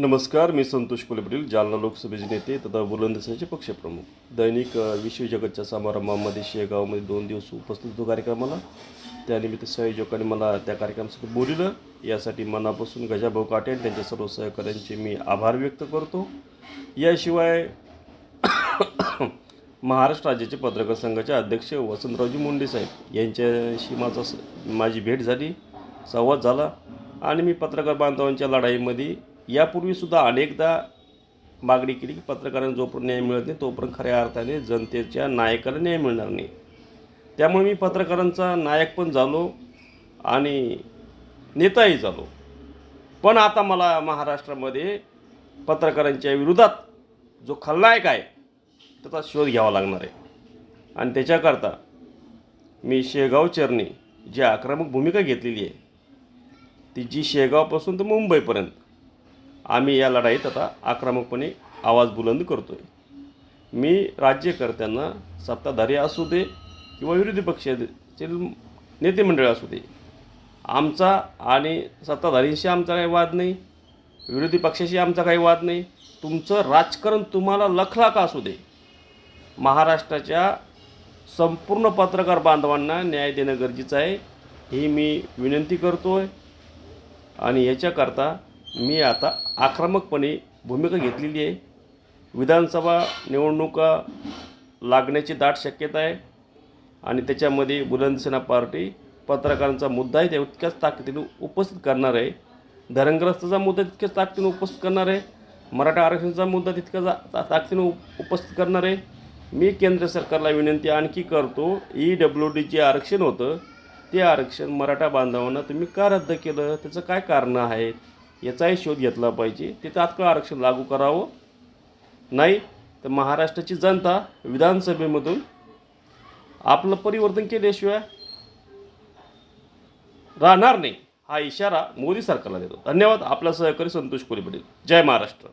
नमस्कार मी संतोष कुलबडील जालना लोकसभेचे नेते तथा बुलंदसाचे पक्षप्रमुख दैनिक विश्वजगतच्या समारंभामध्ये शेगावमध्ये दोन दिवस उपस्थित होतो कार्यक्रमाला. त्यानिमित्त संयोजकांनी मला त्या कार्यक्रमासाठी बोलिलं यासाठी मनापासून गजाभाऊ काटे आणि त्यांच्या सर्व सहकाऱ्यांचे मी आभार व्यक्त करतो. याशिवाय महाराष्ट्र राज्याचे पत्रकार संघाचे अध्यक्ष वसंतरावजी मुंडे साहेब यांच्याशी माझा स- माझी भेट झाली संवाद झाला आणि मी पत्रकार बांधवांच्या लढाईमध्ये यापूर्वीसुद्धा अनेकदा मागणी केली की पत्रकारांना जोपर्यंत न्याय मिळत नाही तोपर्यंत खऱ्या अर्थाने जनतेच्या नायकाला न्याय मिळणार नाही. त्यामुळे मी पत्रकारांचा नायक पण झालो आणि नेताही झालो. पण आता मला महाराष्ट्रामध्ये पत्रकारांच्या विरोधात जो खलनायक आहे त्याचा शोध घ्यावा लागणार आहे. आणि त्याच्याकरता मी शेगाव चरणी जी आक्रमक भूमिका घेतलेली आहे ती जी शेगावपासून तर मुंबईपर्यंत आम्ही या लढाईत आता आक्रमकपणे आवाज बुलंद करतो आहे मी राज्यकर्त्यांना सत्ताधारी असू दे किंवा विरोधी पक्षाचे नेते मंडळ असू दे आमचा आणि सत्ताधारींशी आमचा काही वाद नाही विरोधी पक्षाशी आमचा काही वाद नाही तुमचं राजकारण तुम्हाला लखला का असू दे. महाराष्ट्राच्या संपूर्ण पत्रकार बांधवांना न्याय देणं गरजेचं आहे ही मी विनंती करतो आहे आणि याच्याकरता मी आता आक्रमकपणे भूमिका घेतलेली आहे. विधानसभा निवडणुका लागण्याची दाट शक्यता आहे आणि त्याच्यामध्ये बुलंदसेना पार्टी पत्रकारांचा मुद्दाही तितक्याच ताकदीने उपस्थित करणार आहे. धरणग्रस्ताचा मुद्दा तितक्याच ताकदीने उपस्थित करणार आहे. मराठा आरक्षणाचा मुद्दा तितक्याच ताकदीने उपस्थित करणार आहे. मी केंद्र सरकारला विनंती आणखी करतो ई डब्ल्यू डी जे आरक्षण होतं ते आरक्षण मराठा बांधवांना तुम्ही का रद्द केलं? त्याचं काय कारणं आहेत याचाही शोध घेतला पाहिजे. ते तात्काळ आरक्षण लागू करावं. नाही तर महाराष्ट्राची जनता विधानसभेमधून आपलं परिवर्तन केल्याशिवाय राहणार नाही हा इशारा मोदी सरकारला देतो. धन्यवाद. आपला सहकारी संतोष कोली पाटील जय महाराष्ट्र.